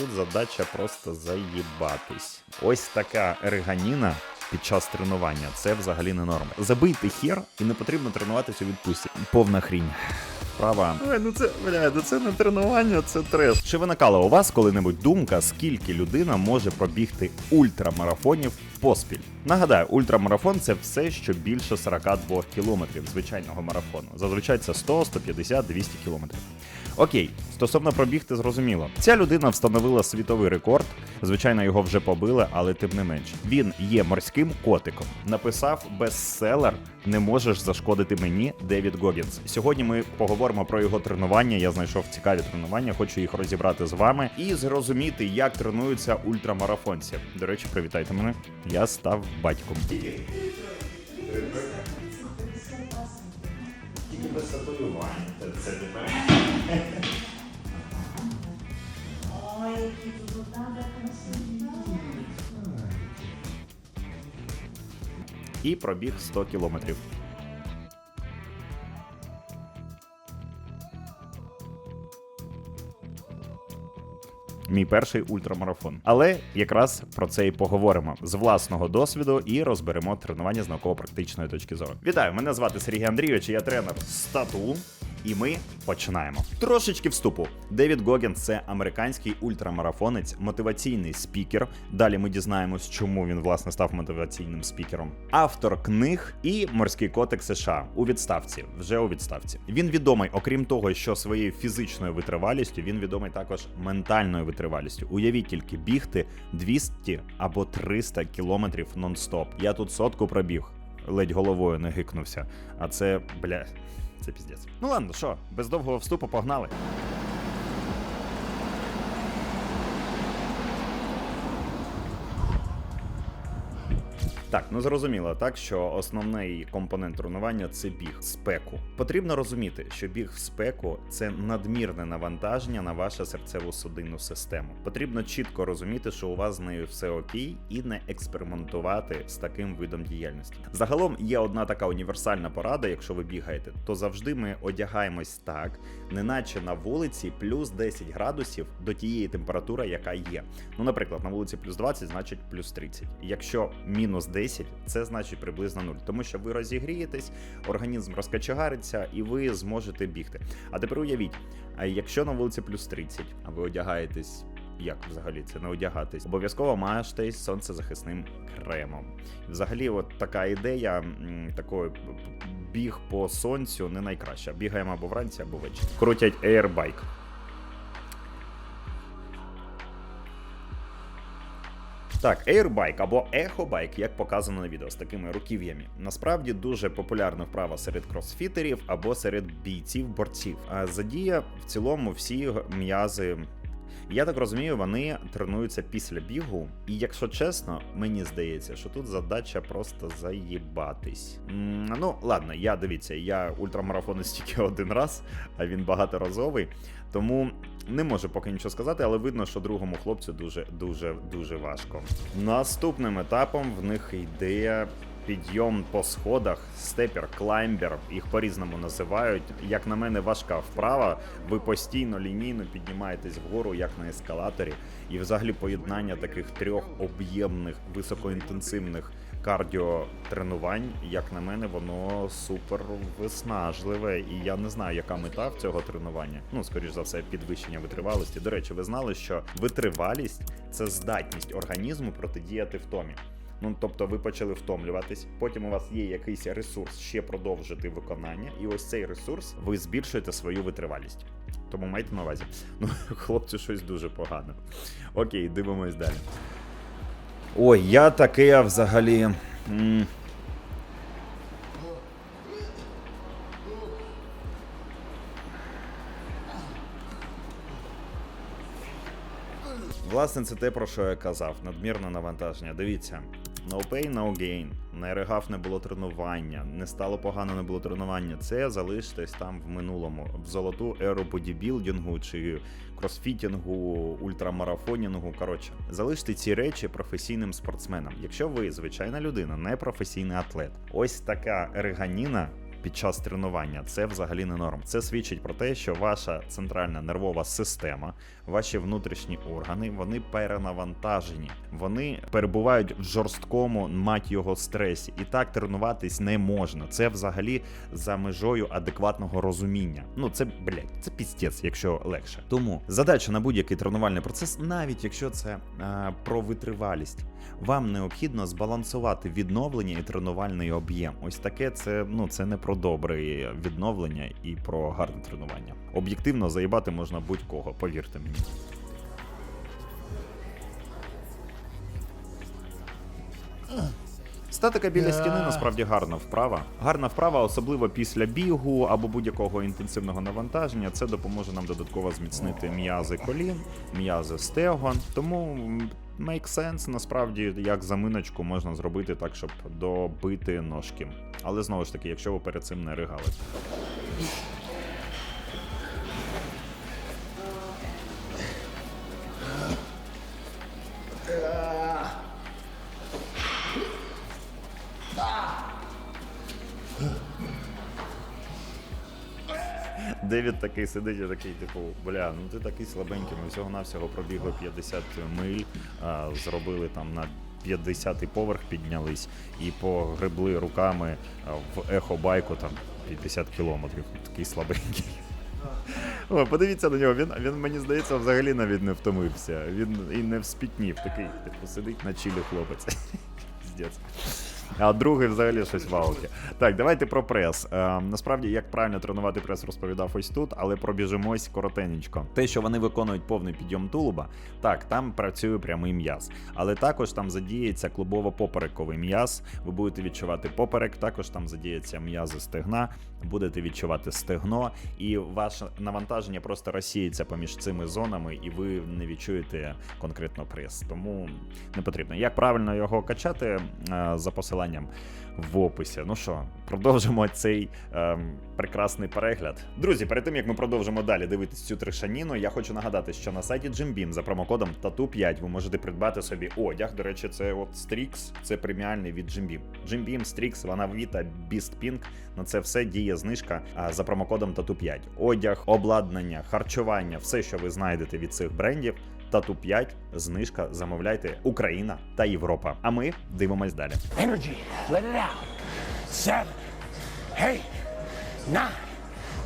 Тут задача просто заїбатись. Ось така реганіна під час тренування. Це взагалі не норма. Забийте хер і не потрібно тренуватися у відпустці. Повна хрінь. Права. Ой, ну це бля, ну це не тренування, це треш. Чи виникала у вас коли-небудь думка, скільки людина може пробігти ультрамарафонів поспіль? Нагадаю, ультрамарафон це все, що більше 42 кілометрів звичайного марафону. Зазвичай це 100, 150, 200 кілометрів. Окей, стосовно пробігти, зрозуміло. Ця людина встановила світовий рекорд. Звичайно, його вже побили, але тим не менш. Він є морським котиком. Написав бестселер Не можеш зашкодити мені Девід Гогінс. Сьогодні ми поговоримо про його тренування. Я знайшов цікаві тренування, хочу їх розібрати з вами і зрозуміти, як тренуються ультрамарафонці. До речі, привітайте мене. Я став батьком. Тільки без татуювання. Це Ой, і пробіг 100 кілометрів. Мій перший ультрамарафон. Але якраз про це і поговоримо з власного досвіду і розберемо тренування з науково-практичної точки зору. Вітаю, мене звати Сергій Андрійович, я тренер стату. І ми починаємо. Трошечки вступу. Девід Гоген це американський ультрамарафонець, мотиваційний спікер. Далі ми дізнаємось, чому він власне став мотиваційним спікером. Автор книг і морський котик США у відставці. Вже у відставці. Він відомий, окрім того, що своєю фізичною витривалістю, він відомий також ментальною витривалістю. Уявіть тільки бігти 200 або 300 кілометрів нон-стоп. Я тут сотку пробіг, ледь головою не гикнувся. А це бля. Це піздець. Ну ладно, що, без довгого вступу погнали. Так, ну зрозуміло, так що основний компонент тренування це біг в спеку. Потрібно розуміти, що біг в спеку це надмірне навантаження на вашу серцево-судинну систему. Потрібно чітко розуміти, що у вас з нею все окей, і не експериментувати з таким видом діяльності. Загалом є одна така універсальна порада, якщо ви бігаєте, то завжди ми одягаємось так, неначе на вулиці плюс 10 градусів до тієї температури, яка є. Ну, наприклад, на вулиці плюс 20, значить плюс 30. Якщо мінус 10, це значить приблизно 0. Тому що ви розігрієтесь, організм розкачагариться і ви зможете бігти. А тепер уявіть, якщо на вулиці плюс 30, а ви одягаєтесь. Як взагалі це не одягатись? Обов'язково мажтесь сонцезахисним кремом. Взагалі, от така ідея такої біг по сонцю не найкраща. Бігаємо або вранці, або ввечері. Крутять Airbike. Так, Airbike або Ехобайк, як показано на відео з такими руків'ями. Насправді дуже популярна вправа серед кросфітерів або серед бійців-борців. А задіє в цілому всі м'язи. Я так розумію, вони тренуються після бігу, і якщо чесно, мені здається, що тут задача просто заїбатись. Ну ладно, я дивіться, я ультрамарафонець тільки один раз, а він багаторазовий. Тому не можу поки нічого сказати, але видно, що другому хлопцю дуже дуже дуже важко. Наступним етапом в них йде підйом по сходах, степер, клаймбер, їх по-різному називають. Як на мене, важка вправа. Ви постійно лінійно піднімаєтесь вгору, як на ескалаторі, і взагалі поєднання таких трьох об'ємних високоінтенсивних кардіотренувань, як на мене, воно супер виснажливе. І я не знаю, яка мета в цього тренування. Ну, скоріш за все, підвищення витривалості. До речі, ви знали, що витривалість це здатність організму протидіяти втомі. Ну, тобто ви почали втомлюватись, потім у вас є якийсь ресурс ще продовжити виконання, і ось цей ресурс ви збільшуєте свою витривалість. Тому майте на увазі. Ну, хлопцю, щось дуже погано. Окей, дивимось далі. Ой, я таке взагалі. Власне, це те, про що я казав. Надмірне навантаження. Дивіться, no pain, no gain. Не регав не було тренування, не стало погано, не було тренування. Це залиштесь там в минулому, в золоту еру бодібілдингу чи кросфітінгу, ультрамарафонінгу. Коротше, залиште ці речі професійним спортсменам. Якщо ви звичайна людина, не професійний атлет, ось така реганіна під час тренування. Це взагалі не норм. Це свідчить про те, що ваша центральна нервова система, ваші внутрішні органи, вони перенавантажені. Вони перебувають в жорсткому мать його стресі. І так тренуватись не можна. Це взагалі за межою адекватного розуміння. Ну це блядь, це пістець, якщо легше. Тому задача на будь-який тренувальний процес, навіть якщо це е, про витривалість, вам необхідно збалансувати відновлення і тренувальний об'єм. Ось таке це ну це не про добре відновлення і про гарне тренування. Об'єктивно заїбати можна будь-кого, повірте мені. Статика біля стіни насправді гарна вправа. Гарна вправа, особливо після бігу або будь-якого інтенсивного навантаження. Це допоможе нам додатково зміцнити м'язи колін, м'язи стегон. Тому make sense, насправді, як заминочку можна зробити так, щоб добити ножки. Але знову ж таки, якщо ви перед цим не ригали. Девід такий сидить і такий, типу, бля, ну ти такий слабенький, ми всього-навсього пробігли 50 миль, а, зробили там на 50-й поверх піднялись і погребли руками в ехо-байку там 50 кілометрів. Такий слабенький. О, подивіться на нього, він, він мені здається, взагалі навіть не втомився. Він і не вспітнів, такий, типу, сидить на чилі хлопець. Піздець. А другий взагалі щось валки. Так, давайте про прес. Е, насправді, як правильно тренувати прес, розповідав ось тут, але пробіжимось коротенечко. Те, що вони виконують повний підйом тулуба, так, там працює прямий м'яз. Але також там задіється клубово-поперековий м'яз. Ви будете відчувати поперек, також там задіється м'язи стегна, будете відчувати стегно, і ваше навантаження просто розсіється поміж цими зонами, і ви не відчуєте конкретно прес. Тому не потрібно. Як правильно його качати е, за посиланням в описі. Ну що, продовжимо цей ем, прекрасний перегляд. Друзі, перед тим як ми продовжимо далі дивитись цю трешаніну, я хочу нагадати, що на сайті JimBeam за промокодом TATU5 ви можете придбати собі одяг. До речі, це от Strix, це преміальний від JimBeam. JimBeam, Strix, Vana Vita, Beast Pink. На це все діє знижка за промокодом TATU5. Одяг, обладнання, харчування, все, що ви знайдете від цих брендів. Тату 5, знижка, замовляйте Україна та Європа. А ми дивимось далі. Energy. Let it out. Seven, eight, nine,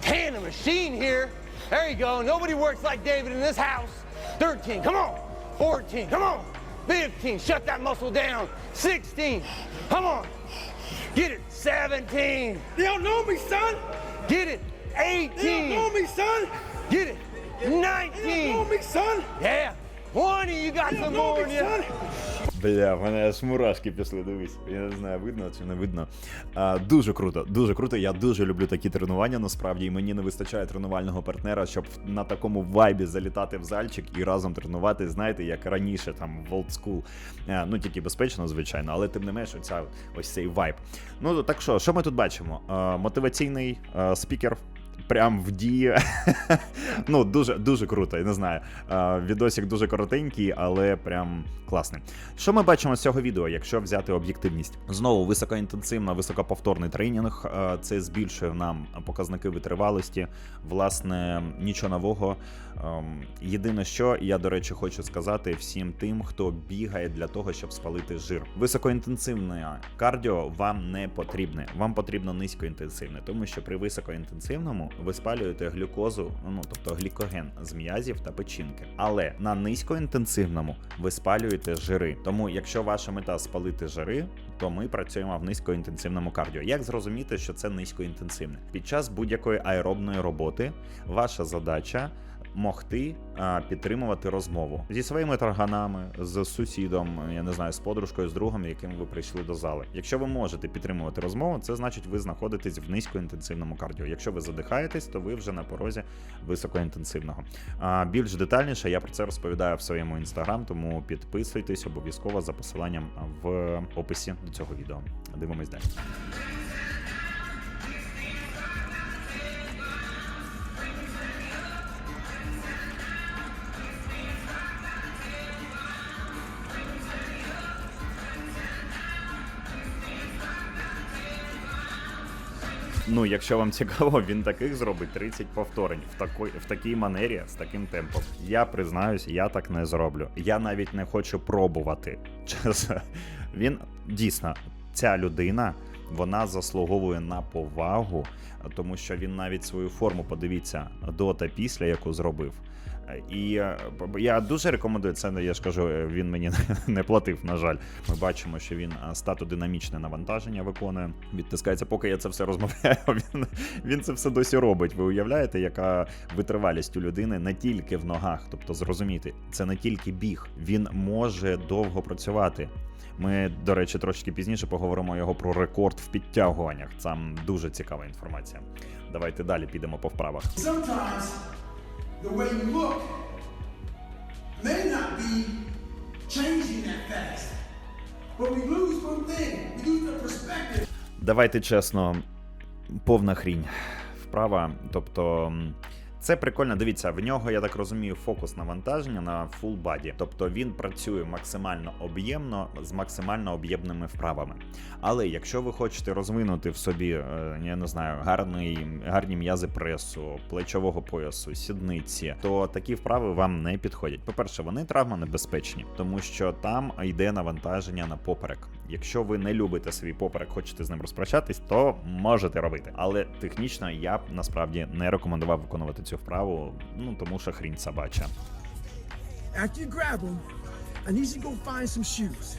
ten. A machine here. There you go. Nobody works like David in this house. Thirteen. Come on. Fourteen. Come on. Fifteen. Shut that muscle down. Sixteen. Come on. Get it. Seventeen. You don't know me, son. Get it. You don't know me, son. Get it. You don't know Nineteen. me, son. Yeah. Twenty. You got some more in you. Бля, в мене аж мурашки пішли, дивись. Я не знаю, видно чи не видно. А, дуже круто, дуже круто. Я дуже люблю такі тренування. Насправді, і мені не вистачає тренувального партнера, щоб на такому вайбі залітати в зальчик і разом тренувати, знаєте, як раніше, там в old school. А, ну тільки безпечно, звичайно, але тим не менш, оця ось цей вайб. Ну так що, що ми тут бачимо? А, мотиваційний а, спікер. Прям в дії. ну, дуже дуже круто, я не знаю. А, відосик дуже коротенький, але прям класний. Що ми бачимо з цього відео, якщо взяти об'єктивність? Знову високоінтенсивна, високоповторний тренінг. Це збільшує нам показники витривалості. Власне, нічого нового. Ем, Єдине, що я, до речі, хочу сказати всім тим, хто бігає для того, щоб спалити жир. Високоінтенсивне кардіо вам не потрібне. Вам потрібно низькоінтенсивне, тому що при високоінтенсивному ви спалюєте глюкозу, ну тобто глікоген з м'язів та печінки. Але на низькоінтенсивному ви спалюєте жири. Тому, якщо ваша мета спалити жири, то ми працюємо в низькоінтенсивному кардіо. Як зрозуміти, що це низькоінтенсивне? Під час будь-якої аеробної роботи ваша задача. Могти підтримувати розмову зі своїми тарганами, з сусідом, я не знаю, з подружкою, з другом, яким ви прийшли до зали. Якщо ви можете підтримувати розмову, це значить, ви знаходитесь в низькоінтенсивному кардіо. Якщо ви задихаєтесь, то ви вже на порозі високоінтенсивного. А більш детальніше я про це розповідаю в своєму інстаграм, тому підписуйтесь обов'язково за посиланням в описі до цього відео. Дивимось далі. Ну, якщо вам цікаво, він таких зробить 30 повторень в такій, в такій манері з таким темпом. Я признаюсь, я так не зроблю. Я навіть не хочу пробувати. Чесно, він дійсно, ця людина. Вона заслуговує на повагу, тому що він навіть свою форму, подивіться, до та після, яку зробив. І е, я дуже рекомендую це. Я ж кажу, е, він мені не платив. На жаль, ми бачимо, що він е, статодинамічне навантаження виконує. Відтискається, поки я це все розмовляю. Він, він це все досі робить. Ви уявляєте, яка витривалість у людини не тільки в ногах, тобто зрозуміти, це не тільки біг, він може довго працювати. Ми, до речі, трошки пізніше поговоримо його про рекорд в підтягуваннях. Там дуже цікава інформація. Давайте далі підемо по вправах. The way you look may not be changing that fast. But we lose one thing. We lose the perspective. Давайте чесно, повна хрінь. Вправа, тобто. Це прикольно, дивіться, в нього, я так розумію, фокус навантаження на full body. Тобто він працює максимально об'ємно з максимально об'ємними вправами. Але якщо ви хочете розвинути в собі, е, я не знаю, гарний, гарні м'язи пресу, плечового поясу, сідниці, то такі вправи вам не підходять. По-перше, вони травмонебезпечні, тому що там йде навантаження на поперек. Якщо ви не любите свій поперек, хочете з ним розпрощатись, то можете робити. Але технічно я б насправді не рекомендував виконувати цю вправу, ну тому що хрінь собача. After you grab them, I need you to go find some shoes.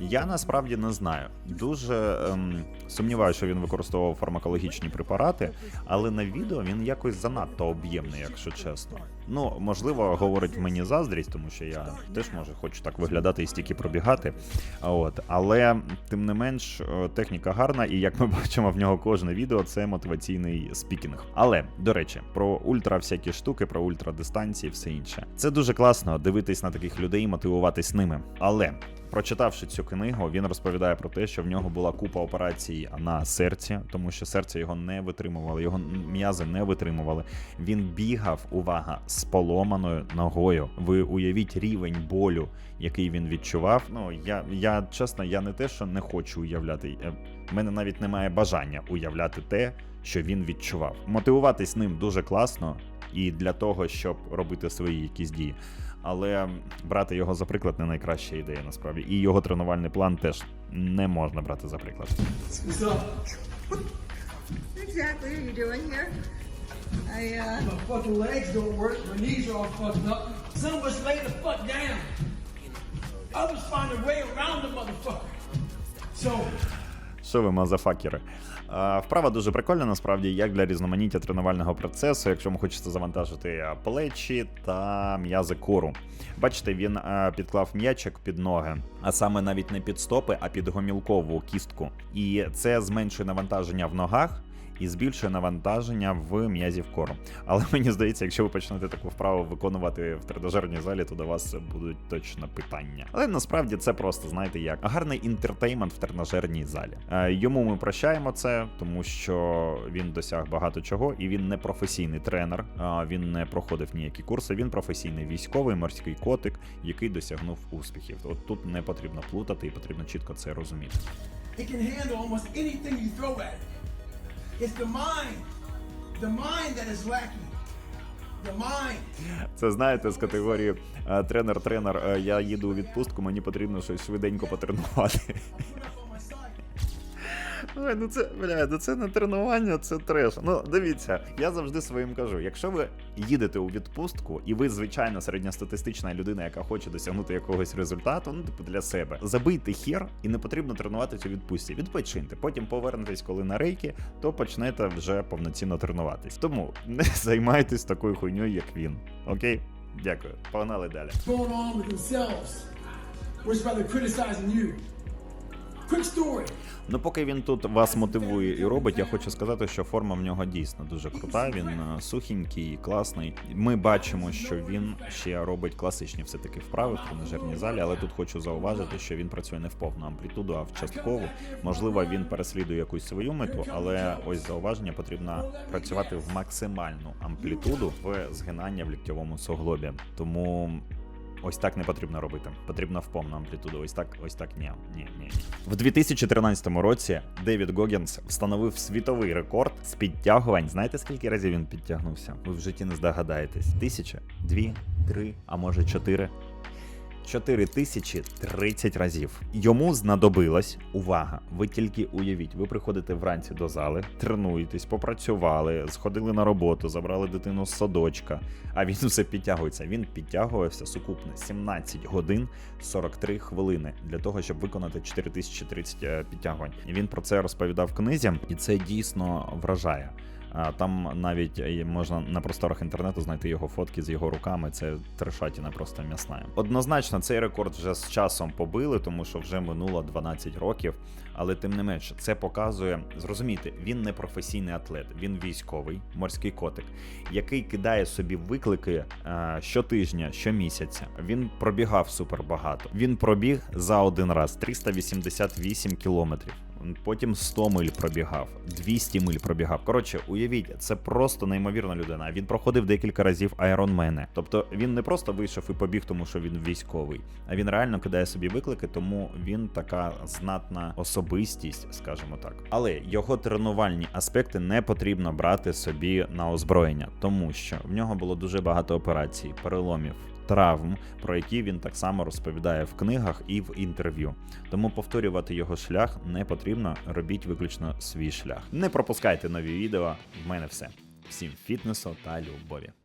Я насправді не знаю. Дуже ем, сумніваюся, що він використовував фармакологічні препарати, але на відео він якось занадто об'ємний, якщо чесно. Ну, можливо, говорить мені заздрість, тому що я теж може хочу так виглядати і стільки пробігати. От, але тим не менш, е, техніка гарна, і як ми бачимо, в нього кожне відео це мотиваційний спікінг. Але до речі, про ультра всякі штуки, про ультрадистанції, все інше. Це дуже класно дивитись на таких людей, і мотивуватись ними. Але Прочитавши цю книгу, він розповідає про те, що в нього була купа операцій на серці, тому що серце його не витримувало, його м'язи не витримували. Він бігав, увага, з поломаною ногою. Ви уявіть рівень болю, який він відчував. Ну я, я чесно, я не те, що не хочу уявляти. е, В мене навіть немає бажання уявляти те, що він відчував. Мотивуватись ним дуже класно, і для того, щоб робити свої якісь дії. Але брати його за приклад не найкраща ідея насправді. І його тренувальний план теж не можна брати за приклад. What's up? Exactly, what are you doing here? I, uh, My fucking legs don't work. My knees are all fucked up. Some of us lay the fuck down. Others find a way around the motherfucker. So, Що ви, мазафакери? Вправа дуже прикольна, насправді, як для різноманіття тренувального процесу, якщо вам хочеться завантажити плечі та м'язи кору. Бачите, він підклав м'ячик під ноги, а саме навіть не під стопи, а під гомілкову кістку. І це зменшує навантаження в ногах. І збільшує навантаження в м'язів кору. Але мені здається, якщо ви почнете таку вправу виконувати в тренажерній залі, то до вас будуть точно питання. Але насправді це просто знаєте як гарний інтертеймент в тренажерній залі. Е, Йому ми прощаємо це, тому що він досяг багато чого, і він не професійний тренер. Він не проходив ніякі курси. Він професійний військовий морський котик, який досягнув успіхів. От тут не потрібно плутати, і потрібно чітко це розуміти. it can handle almost anything you throw at it. It's the mind. The mind that is lacking. The mind. Це знаєте з категорії тренер-тренер. е, Я їду у відпустку, мені потрібно щось швиденько потренувати. Ой, ну це бля, ну це не тренування, це треш. Ну дивіться, я завжди своїм кажу: якщо ви їдете у відпустку, і ви звичайно середньостатистична людина, яка хоче досягнути якогось результату, ну типу для себе, забийте хер і не потрібно тренуватися у відпустці. Відпочиньте. Потім повернетесь, коли на рейки, то почнете вже повноцінно тренуватись. Тому не займайтесь такою хуйньою, як він. Окей? Дякую. Погнали далі. going on with themselves. Where's rather criticizing you? Ну, поки він тут вас мотивує і робить, я хочу сказати, що форма в нього дійсно дуже крута. Він е, сухенький, класний. Ми бачимо, що він ще робить класичні все таки вправи в тренажерній залі, але тут хочу зауважити, що він працює не в повну амплітуду, а в часткову. Можливо, він переслідує якусь свою мету, але ось зауваження потрібно працювати в максимальну амплітуду в згинання в ліктьовому суглобі. Тому Ось так не потрібно робити. Потрібно в повну амплітуду. Ось так, ось так ні. Ні, ні. В 2013 році Девід Гогінс встановив світовий рекорд з підтягувань. Знаєте, скільки разів він підтягнувся? Ви в житті не здогадаєтесь. Тисяча, дві, три, а може чотири. 4030 разів. Йому знадобилось увага. Ви тільки уявіть, ви приходите вранці до зали, тренуєтесь, попрацювали, сходили на роботу, забрали дитину з садочка, а він усе підтягується. Він підтягувався сукупно 17 годин 43 хвилини для того, щоб виконати 4030 е, підтягувань. Він про це розповідав книзі, і це дійсно вражає. Там навіть е, можна на просторах інтернету знайти його фотки з його руками. Це трешатіна просто м'ясна. Однозначно, цей рекорд вже з часом побили, тому що вже минуло 12 років. Але тим не менше, це показує, зрозумійте, він не професійний атлет, він військовий морський котик, який кидає собі виклики е, щотижня, щомісяця. Він пробігав супер багато. Він пробіг за один раз 388 кілометрів. Потім 100 миль пробігав, 200 миль пробігав. Коротше, уявіть, це просто неймовірна людина. Він проходив декілька разів айронмени. Тобто він не просто вийшов і побіг, тому що він військовий, а він реально кидає собі виклики, тому він така знатна особистість, скажімо так. Але його тренувальні аспекти не потрібно брати собі на озброєння, тому що в нього було дуже багато операцій, переломів. Травм, про які він так само розповідає в книгах і в інтерв'ю. Тому повторювати його шлях не потрібно. Робіть виключно свій шлях. Не пропускайте нові відео. В мене все. Всім фітнесу та любові.